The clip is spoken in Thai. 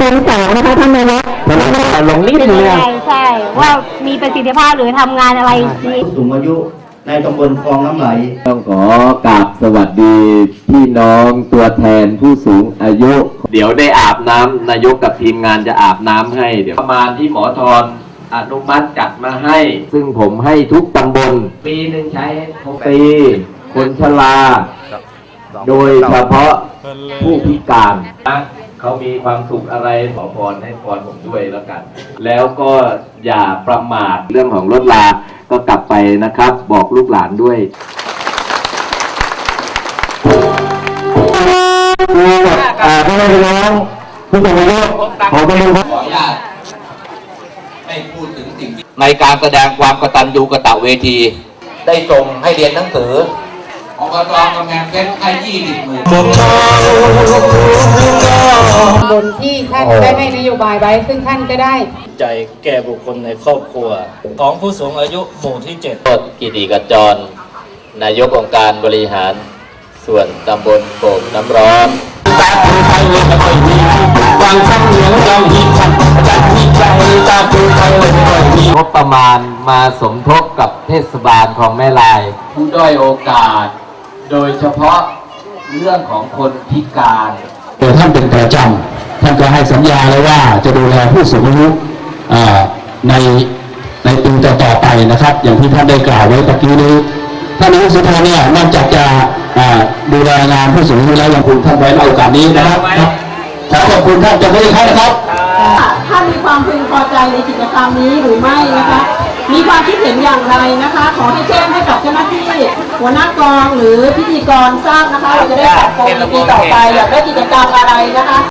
โครงสองนะคะท่านนายกลงนิดนึงใช่ใช่ว่ามีประสิทธิภาพหรือทำงานอะไรดีผู้สูงอายุในตำบลคลองน้ำไหล ต้องขอกราบสวัสดีพี่น้องตัวแทนผู้สูงอายุ เดี๋ยวได้อาบน้ำนายกกับทีมงานจะอาบน้ำให้ เดี๋ยวประมาณที่หมอทอนอนุมัติจัดมาให้ ซึ่งผมให้ทุกตำบล ปีหนึ่งใช้ฟรีคนชราโดยเฉพาะผู้พิการนะ เขามีความสุขอะไรขอพรให้พรผมด้วยแล้วกัน แล้วก็อย่าประมาทเรื่องของรถลา ก็กลับไปนะครับ บอกลูกหลานด้วยอ่าพ่อแม่พี่น้องผู้สูงอายุขอเป็นคนขออนุญาตไม่พูดถึงสิ่งที่ในการแสดงความกตัญญูกตเวที ได้ส่งให้เรียนหนังสือ อบตกำแพงเพชรให้ยี่สิบหมื่นบนที่ท่านได้ให้นโยบายไว้ซึ่งท่านก็ได้ ใจแก่บุคคลในครอบครัว ของผู้สูงอายุหมู่ที่7โคตรกิติกจร นายกองค์การบริหาร ส่วนตำบลโป่งน้ำร้อนงบประมาณมาสมทบกับเทศบาลของแม่ลาย ผู้ด้อยโอกาส โดยเฉพาะเรื่องของคนพิการโดยท่านเป็นประจำท่านก็ให้สัญญาเลยว่าจะดูแลผู้สูงอายุอ่าในในปีต่อๆไปนะครับ อย่างที่ท่านได้กล่าวไว้ตะกี้นี้ท่านนายกสุธาเนี่ยนอกจากจะอ่าดูแลงานผู้สูงอายุแล้วยังคงท่านไว้ในโอกาสนี้นะครับครับขอขอบคุณท่านจะไม่ได้ครับนะครับท่านมีความพึงพอใจในกิจกรรมนี้หรือไม่นะคะ มีความคิดเห็นอย่างไรนะคะ ขอให้แจ้งให้กับเจ้าหน้าที่ หัวหน้ากองหรือพิธีกรทราบนะคะเราจะได้ปรับปรุงในปีต่อไปอยากได้กิจกรรมอะไรนะคะ